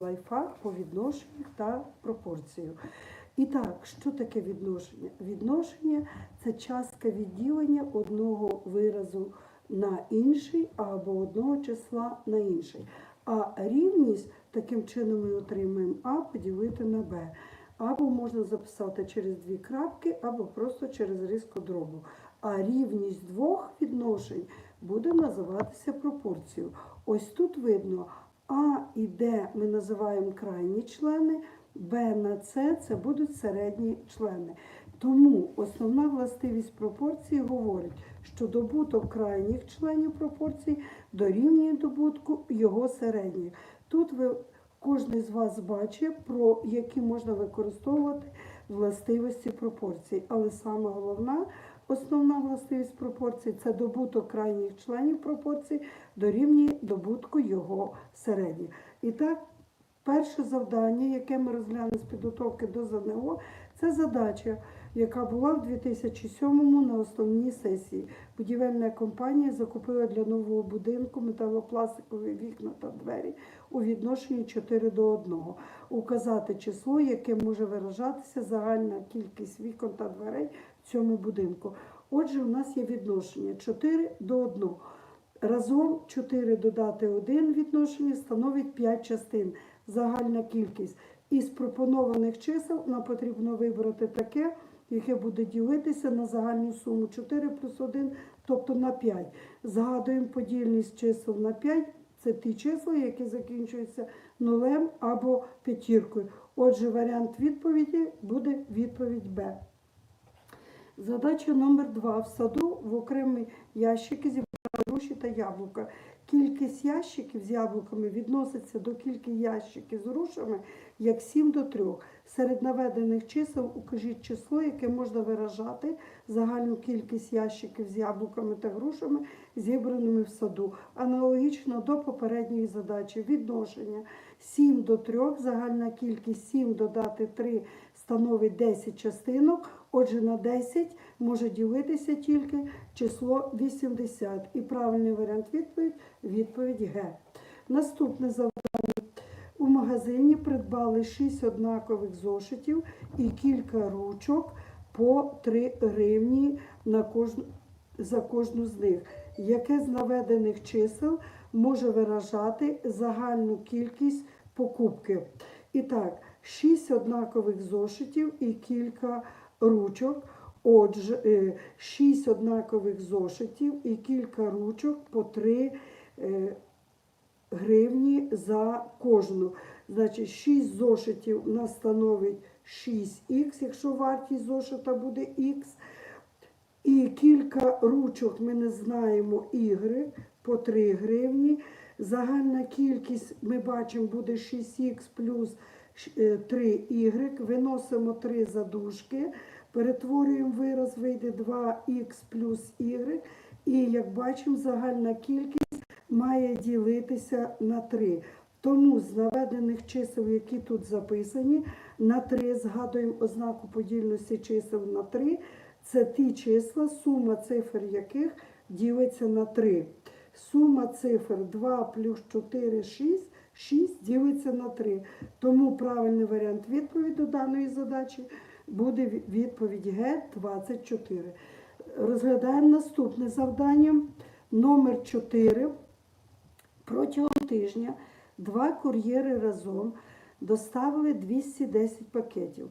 лайфхак по відношенню та пропорцію. І так, що таке відношення? Відношення це частка відділення одного виразу на інший або одного числа на інший. А рівність таким чином ми отримаємо А поділити на Б. Або можна записати через дві крапки, або просто через різку дробу. А рівність двох відношень буде називатися пропорцією. Ось тут видно, А і Д ми називаємо крайні члени, Б на С це будуть середні члени. Тому основна властивість пропорції говорить, що добуток крайніх членів пропорції дорівнює добутку його середніх. Тут ви кожен з вас бачить, про які можна використовувати властивості пропорцій. Але саме головна основна властивість пропорцій це добуток крайніх членів пропорцій дорівнює добутку його середніх. І так, перше завдання, яке ми розглянули з підготовки до ЗНО, це задача, яка була в 2007-му на основній сесії. Будівельна компанія закупила для нового будинку металопластикові вікна та двері у відношенні 4 до 1. Указати число, яке може виражатися загальна кількість вікон та дверей цьому будинку. Отже, у нас є відношення 4 до 1. Разом 4 додати 1 відношення становить 5 частин. Загальна кількість. Із пропонованих чисел нам потрібно вибрати таке, яке буде ділитися на загальну суму 4 плюс 1, тобто на 5. Згадуємо подільність чисел на 5. Це ті числа, які закінчуються нулем або п'ятіркою. Отже, варіант відповіді буде відповідь Б. Задача номер 2. В саду в окремі ящики зібрали груші та яблука. Кількість ящиків з яблуками відноситься до кількості ящиків з грушами як 7 до 3. Серед наведених чисел укажіть число, яке можна виражати загальну кількість ящиків з яблуками та грушами, зібраними в саду. Аналогічно до попередньої задачі. Відношення 7 до 3, загальна кількість 7 додати 3 становить 10 частинок. Отже, на 10 може ділитися тільки число 80. І правильний варіант відповідь відповідь Г. Наступне завдання. У магазині придбали 6 однакових зошитів і кілька ручок по 3 гривні на кожну, за кожну з них. Яке з наведених чисел може виражати загальну кількість покупки? І так, 6 однакових зошитів і кілька ручок. Отже, 6 однакових зошитів і кілька ручок по 3 гривні за кожну. Значить, 6 зошитів у нас становить 6х, якщо вартість зошита буде х. І кілька ручок ми не знаємо y по 3 гривні. Загальна кількість ми бачимо буде 6х плюс 3y. Виносимо 3 задушки, перетворюємо вираз, вийде 2х плюс y. І як бачимо, загальна кількість має ділитися на 3. Тому з наведених чисел, які тут записані, на 3 згадуємо ознаку подільності чисел на 3. Це ті числа, сума цифр яких ділиться на 3. Сума цифр 2 плюс 4, 6, 6 ділиться на 3. Тому правильний варіант відповіді до даної задачі буде відповідь Г 24. Розглядаємо наступне завдання. Номер 4. Протягом тижня два кур'єри разом доставили 210 пакетів.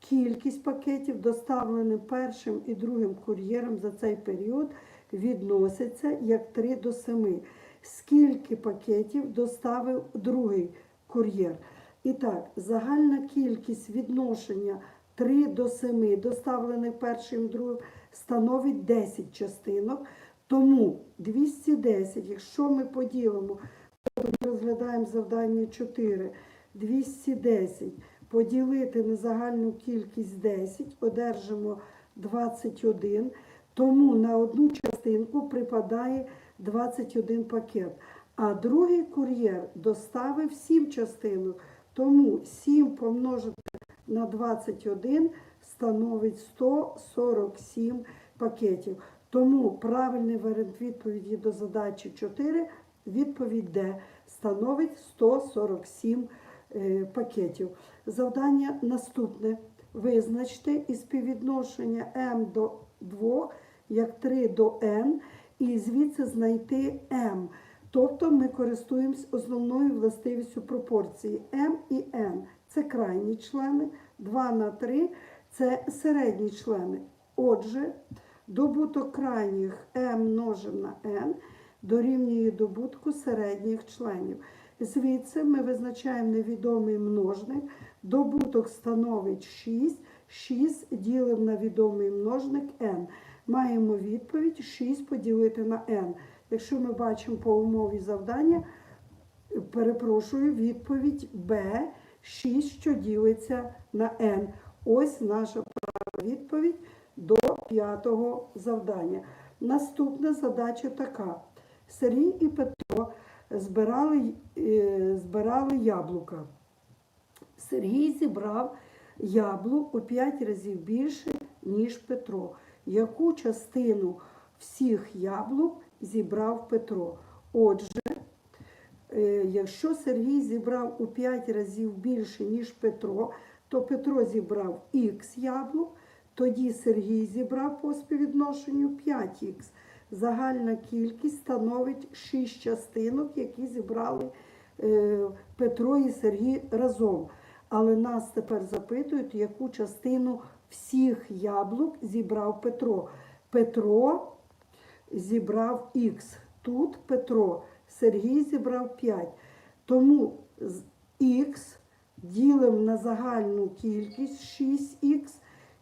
Кількість пакетів, доставлених першим і другим кур'єром за цей період, відноситься як 3 до 7. Скільки пакетів доставив другий кур'єр? І так, загальна кількість відношення 3 до 7, доставлених першим другим, становить 10 частинок. Тому 210, якщо ми поділимо, ми розглядаємо завдання 4, 210 поділити на загальну кількість 10, одержимо 21, тому на одну частинку припадає 21 пакет. А другий кур'єр доставив 7 частинок, тому 7 помножити на 21 становить 147 пакетів. Тому правильний варіант відповіді до задачі 4, відповідь Д, становить 147 е, пакетів. Завдання наступне. Визначте і співвідношення m до 2 як 3 до n, і звідси знайти m. Тобто ми користуємось основною властивістю пропорції m і n. Це крайні члени, 2 на 3 це середні члени. Отже, добуток крайніх m множим на n дорівнює добутку середніх членів. Звідси ми визначаємо невідомий множник. Добуток становить 6. 6 ділимо на відомий множник n. Маємо відповідь 6 поділити на n. Якщо ми бачимо по умові завдання, перепрошую, відповідь Б 6, що ділиться на n. Ось наша права відповідь до п'ятого завдання. Наступна задача така. Сергій і Петро збирали, е, збирали яблука. Сергій зібрав яблук у 5 разів більше, ніж Петро. Яку частину всіх яблук зібрав Петро? Отже, е, якщо Сергій зібрав у 5 разів більше, ніж Петро, то Петро зібрав х яблук, тоді Сергій зібрав по співвідношенню 5х. Загальна кількість становить 6 частинок, які зібрали е, Петро і Сергій разом. Але нас тепер запитують, яку частину всіх яблук зібрав Петро. Петро зібрав х. Тут Петро. Сергій зібрав 5. Тому х ділимо на загальну кількість 6х.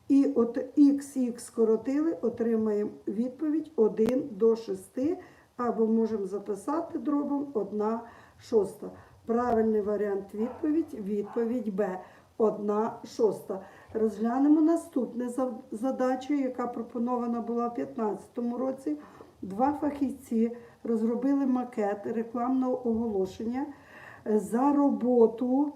І от х скоротили, отримаємо відповідь 1 до 6, або можемо записати дробом 1 шоста. Правильний варіант відповідь відповідь Б. 1 шоста. Розглянемо наступне зав- задача, яка пропонована була в 2015 році. Два фахівці розробили макет рекламного оголошення за роботу.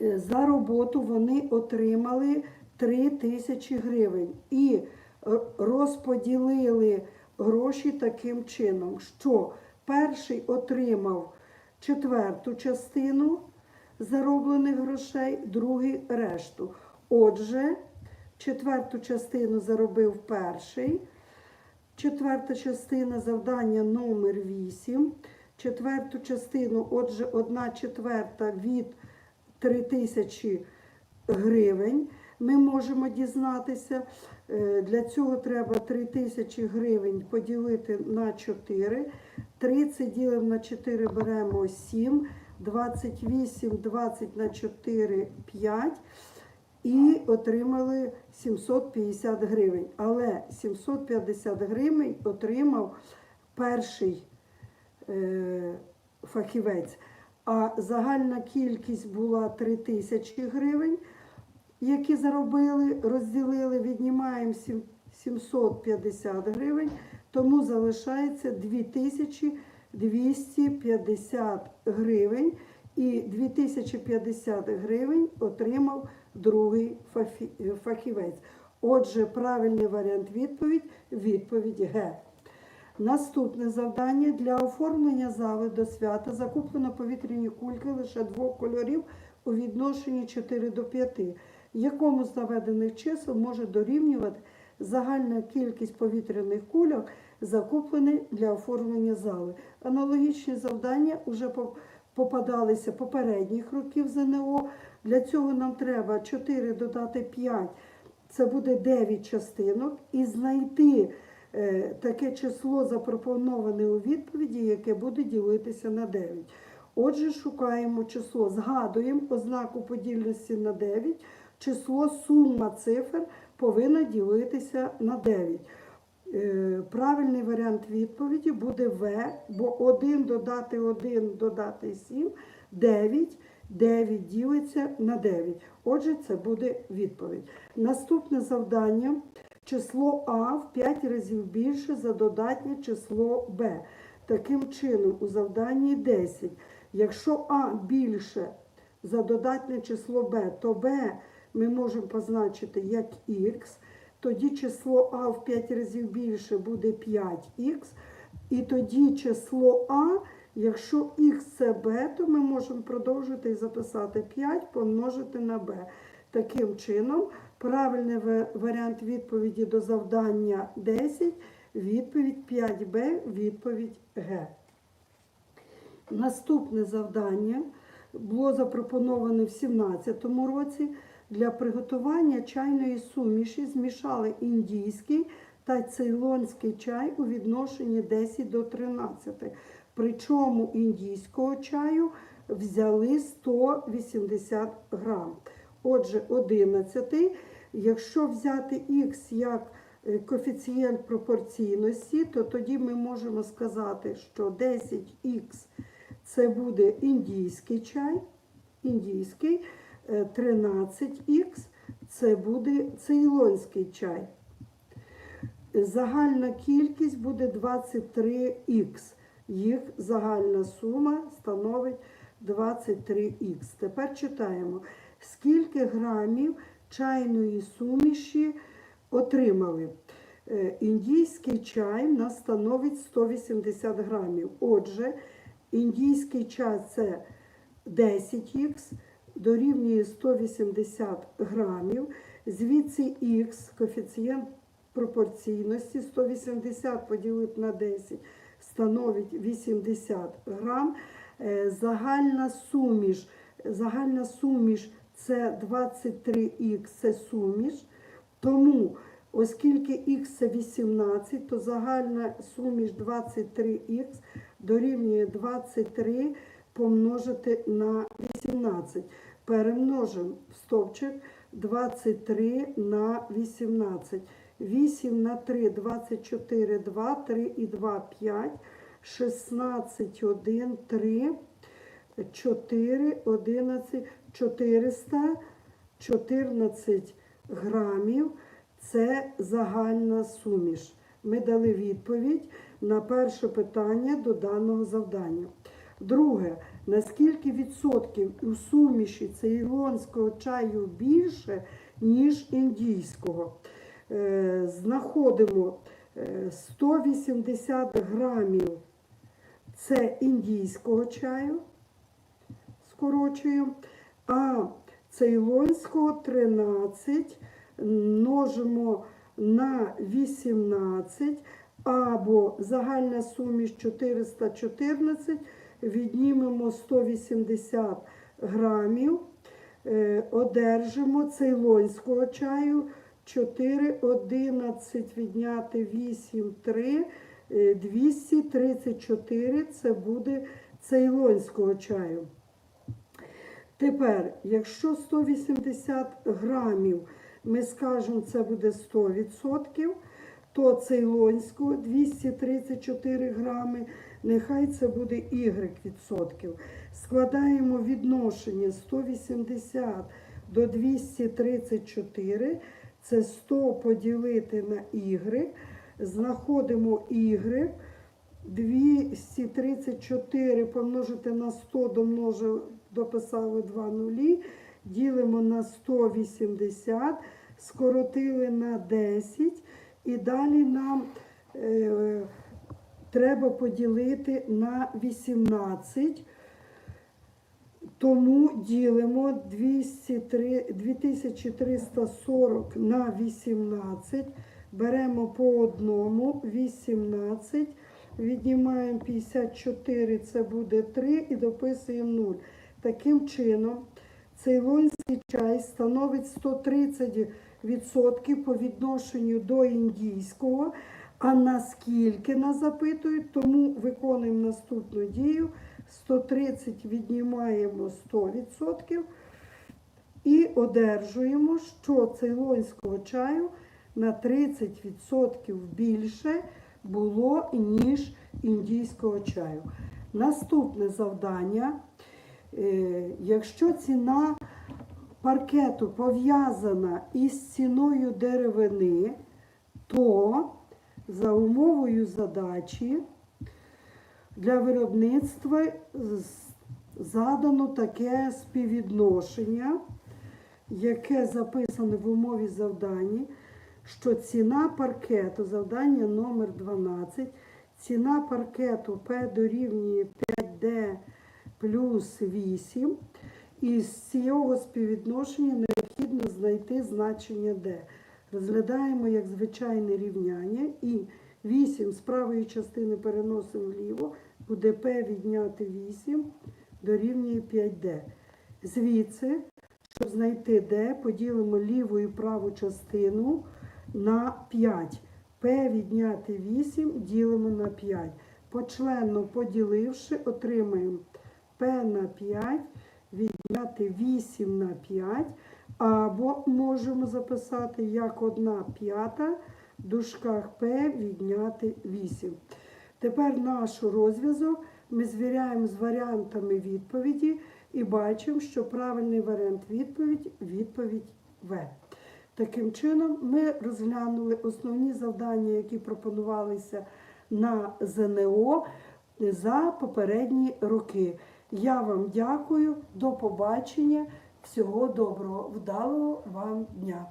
Е, За роботу вони отримали 3 тисячі гривень і е, розподілили гроші таким чином, що перший отримав четверту частину зароблених грошей, другий решту. Отже, четверту частину заробив перший. Четверта частина завдання номер 8. Четверту частину, отже, одна четверта від 3 тисячі гривень. Ми можемо дізнатися. Е, Для цього треба 3 тисячі гривень поділити на 4. 30 ділимо на 4 беремо 7. 28, 20 на 4, 5 і отримали 750 гривень. Але 750 гривень отримав перший е, фахівець, а загальна кількість була 3 тисячі гривень, які заробили, розділили, віднімаємо 750 гривень, тому залишається 2250 гривень. І 2050 гривень отримав другий фахівець. Отже, правильний варіант відповідь відповідь Г. Наступне завдання для оформлення зали до свята закуплено повітряні кульки лише двох кольорів у відношенні 4 до 5. Якому з наведених чисел може дорівнювати загальна кількість повітряних кульок, закуплених для оформлення зали? Аналогічні завдання вже попадалися попередніх років ЗНО. Для цього нам треба 4 додати 5, це буде 9 частинок, і знайти е, таке число запропоноване у відповіді, яке буде ділитися на 9. Отже, шукаємо число, згадуємо ознаку подільності на 9. Число сума цифр повинна ділитися на 9. Е, Правильний варіант відповіді буде В, бо 1 додати 1 додати 7, 9. 9 ділиться на 9. Отже, це буде відповідь. Наступне завдання. Число А в 5 разів більше за додатнє число Б. Таким чином, у завданні 10. Якщо А більше за додатне число Б, то Б ми можемо позначити як Х. Тоді число А в 5 разів більше буде 5х. І тоді число А Якщо х це b, то ми можемо продовжити і записати 5 помножити на b. Таким чином, правильний варіант відповіді до завдання 10, відповідь 5b, відповідь Г. Наступне завдання було запропоноване в 2017 році. Для приготування чайної суміші змішали індійський та цейлонський чай у відношенні 10 до 13. Причому індійського чаю взяли 180 грам. Отже, 11. Якщо взяти х як е, коефіцієнт пропорційності, то тоді ми можемо сказати, що 10х це буде індійський чай, індійський, 13х це буде цейлонський чай. Загальна кількість буде 23х. Їх загальна сума становить 23х. Тепер читаємо, скільки грамів чайної суміші отримали. Е, Індійський чай в нас становить 180 грамів. Отже, індійський чай це 10х, дорівнює 180 грамів. Звідси х, коефіцієнт пропорційності 180 поділити на 10 становить 80 грам. Е, Загальна суміш, загальна суміш це 23х, це суміш. Тому, оскільки х це 18, то загальна суміш 23х дорівнює 23 помножити на 18. Перемножимо в стовпчик 23 на 18. 8 на 3, 24, 2, 3 і 2, 5, 16, 1, 3, 4, 11, 414 грамів. Це загальна суміш. Ми дали відповідь на перше питання до даного завдання. Друге, наскільки відсотків у суміші цейлонського чаю більше, ніж індійського? Е, Знаходимо е, 180 грамів це індійського чаю, скорочуємо, а цейлонського 13 множимо на 18, або загальна суміш 414, віднімемо 180 грамів, е, одержимо цейлонського чаю 4, 11 відняти 8, 3, е, 234 це буде цейлонського чаю. Тепер, якщо 180 грамів, ми скажемо, це буде 100%, то цейлонського 234 грами, нехай це буде y відсотків. Складаємо відношення 180 до 234, це 100 поділити на y, знаходимо y, 234 помножити на 100 домножив, дописали 2 нулі, ділимо на 180, скоротили на 10 і далі нам е, треба поділити на 18. Тому ділимо 203 2340 на 18, беремо по одному 18, віднімаємо 54, це буде 3 і дописуємо 0. Таким чином, цейлонський чай становить 130% по відношенню до індійського. А наскільки нас запитують, тому виконуємо наступну дію. 130 віднімаємо 100% і одержуємо, що цейлонського чаю на 30% більше було, ніж індійського чаю. Наступне завдання. Е, Якщо ціна паркету пов'язана із ціною деревини, то за умовою задачі для виробництва задано таке співвідношення, яке записане в умові завдання, що ціна паркету, завдання номер 12, ціна паркету P дорівнює 5 5D плюс 8. І з цього співвідношення необхідно знайти значення D. Розглядаємо як звичайне рівняння і 8 з правої частини переносимо вліво, буде P відняти 8 дорівнює 5D. Звідси, щоб знайти D, поділимо ліву і праву частину на 5. P відняти 8 ділимо на 5. Почленно поділивши, отримаємо P на 5 відняти 8 на 5. Або можемо записати як 1 п'ята в дужках P відняти 8. Тепер наш розв'язок ми звіряємо з варіантами відповіді і бачимо, що правильний варіант відповідь відповідь В. Таким чином, ми розглянули основні завдання, які пропонувалися на ЗНО за попередні роки. Я вам дякую, до побачення, всього доброго, вдалого вам дня!